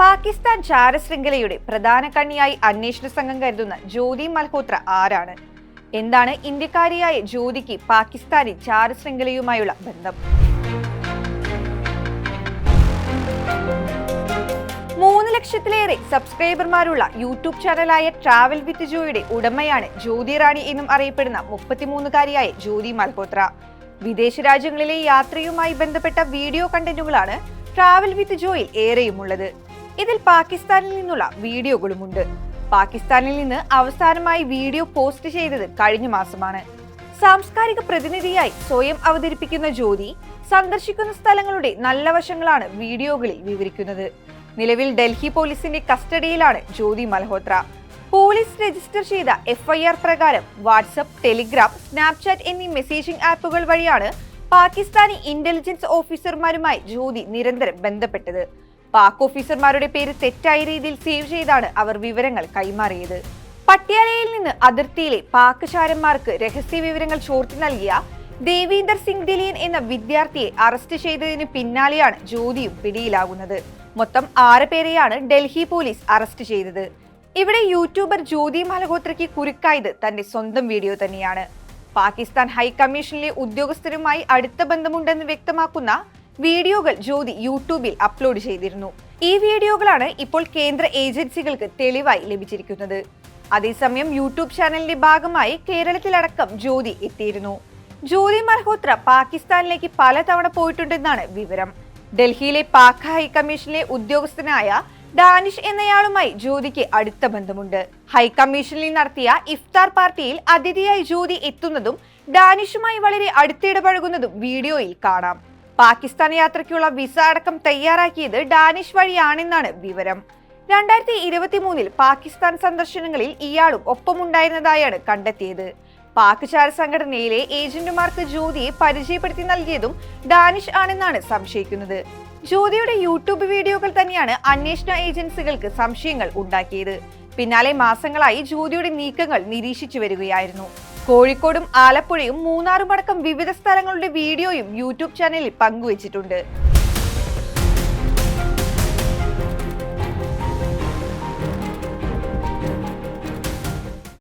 പാകിസ്ഥാൻ ചാരശൃംഖലയുടെ പ്രധാന കണ്ണിയായി അന്വേഷണ സംഘം കരുതുന്ന ജ്യോതി മൽഹോത്ര ആരാണ്? എന്താണ് ഇന്ത്യക്കാരിയായ ജ്യോതിക്ക് പാകിസ്ഥാനി ചാരശൃംഖലയുമായുള്ള ബന്ധം? മൂന്ന് ലക്ഷത്തിലേറെ സബ്സ്ക്രൈബർമാരുള്ള യൂട്യൂബ് ചാനലായ ട്രാവൽ വിത്ത് ജോയുടെ ഉടമയാണ് ജ്യോതി റാണി എന്നും അറിയപ്പെടുന്ന മുപ്പത്തിമൂന്നുകാരിയായ ജ്യോതി മൽഹോത്ര. വിദേശ രാജ്യങ്ങളിലെ യാത്രയുമായി ബന്ധപ്പെട്ട വീഡിയോ കണ്ടന്റുകളാണ് ട്രാവൽ വിത്ത് ജോയിൽ ഏറെയുമുള്ളത്. ഇതിൽ പാകിസ്ഥാനിൽ നിന്നുള്ള വീഡിയോകളുമുണ്ട്. പാകിസ്ഥാനിൽ നിന്ന് അവസാനമായി വീഡിയോ പോസ്റ്റ് ചെയ്തത് കഴിഞ്ഞ മാസമാണ്. സാംസ്കാരിക പ്രതിനിധിയായി സ്വയം അവതരിപ്പിക്കുന്ന ജ്യോതി സന്ദർശിക്കുന്ന സ്ഥലങ്ങളുടെ നല്ല വശങ്ങളാണ് വീഡിയോകളിൽ വിവരിക്കുന്നത്. നിലവിൽ ഡൽഹി പോലീസിന്റെ കസ്റ്റഡിയിലാണ് ജ്യോതി മൽഹോത്ര. പോലീസ് രജിസ്റ്റർ ചെയ്ത എഫ്ഐആർ പ്രകാരം വാട്സപ്പ് ടെലിഗ്രാം സ്നാപ്ചാറ്റ് എന്നീ മെസ്സേജിംഗ് ആപ്പുകൾ വഴിയാണ് പാകിസ്ഥാനി ഇന്റലിജൻസ് ഓഫീസർമാരുമായി ജ്യോതി നിരന്തരം ബന്ധപ്പെട്ടത്. പാക് ഓഫീസർമാരുടെ പേര് തെറ്റായ രീതിയിൽ സേവ് ചെയ്താണ് അവർ വിവരങ്ങൾ കൈമാറിയത്. പട്യാലയിൽ നിന്ന് അതിർത്തിയിലെ പാക് ചാരന്മാർക്ക് രഹസ്യ വിവരങ്ങൾ ചോർത്തി നൽകിയ ദേവീന്ദർ സിംഗ് ദിലീൻ എന്ന വിദ്യാർത്ഥിയെ അറസ്റ്റ് ചെയ്തതിന് പിന്നാലെയാണ് ജ്യോതിയും പിടിയിലാകുന്നത്. മൊത്തം ആറ് പേരെയാണ് ഡൽഹി പോലീസ് അറസ്റ്റ് ചെയ്തത്. ഇവിടെ യൂട്യൂബർ ജ്യോതി മലഹോത്രയ്ക്ക് കുരുക്കായത് തന്റെ സ്വന്തം വീഡിയോ തന്നെയാണ്. പാകിസ്ഥാൻ ഹൈക്കമ്മീഷനിലെ ഉദ്യോഗസ്ഥരുമായി അടുത്ത ബന്ധമുണ്ടെന്ന് വ്യക്തമാക്കുന്ന വീഡിയോകൾ ജ്യോതി യൂട്യൂബിൽ അപ്ലോഡ് ചെയ്തിരുന്നു. ഈ വീഡിയോകളാണ് ഇപ്പോൾ കേന്ദ്ര ഏജൻസികൾക്ക് തെളിവായി ലഭിച്ചിരിക്കുന്നത്. അതേസമയം യൂട്യൂബ് ചാനലിന്റെ ഭാഗമായി കേരളത്തിലടക്കം ജ്യോതി എത്തിയിരുന്നു. ജ്യോതി മൽഹോത്ര പാകിസ്ഥാനിലേക്ക് പലതവണ പോയിട്ടുണ്ടെന്നാണ് വിവരം. ഡൽഹിയിലെ പാക് ഹൈക്കമ്മീഷനിലെ ഉദ്യോഗസ്ഥനായ ഡാനിഷ് എന്നയാളുമായി ജ്യോതിക്ക് അടുത്ത ബന്ധമുണ്ട്. ഹൈക്കമ്മീഷനിൽ നടത്തിയ ഇഫ്താർ പാർട്ടിയിൽ അതിഥിയായി ജ്യോതി എത്തുന്നതും ഡാനിഷുമായി വളരെ അടുത്തിടപഴകുന്നതും വീഡിയോയിൽ കാണാം. പാകിസ്ഥാൻ യാത്രയ്ക്കുള്ള വിസ അടക്കം തയ്യാറാക്കിയത് ഡാനിഷ് വഴിയാണെന്നാണ് വിവരം. രണ്ടായിരത്തി ഇരുപത്തി മൂന്നിൽ പാകിസ്ഥാൻ സന്ദർശനങ്ങളിൽ ഇയാളും ഒപ്പമുണ്ടായിരുന്നതായാണ് കണ്ടെത്തിയത്. പാക് ചാര സംഘടനയിലെ ഏജന്റുമാർക്ക് ജ്യോതിയെ പരിചയപ്പെടുത്തി നൽകിയതും ഡാനിഷ് ആണെന്നാണ് സംശയിക്കുന്നത്. ജ്യോതിയുടെ യൂട്യൂബ് വീഡിയോകൾ തന്നെയാണ് അന്വേഷണ ഏജൻസികൾക്ക് സംശയങ്ങൾ ഉണ്ടാക്കിയത്. പിന്നാലെ മാസങ്ങളായി ജ്യോതിയുടെ നീക്കങ്ങൾ നിരീക്ഷിച്ചു വരികയായിരുന്നു. കോഴിക്കോടും ആലപ്പുഴയും മൂന്നാറും അടക്കം വിവിധ സ്ഥലങ്ങളുടെ വീഡിയോയും യൂട്യൂബ് ചാനലിൽ പങ്കുവച്ചിട്ടുണ്ട്.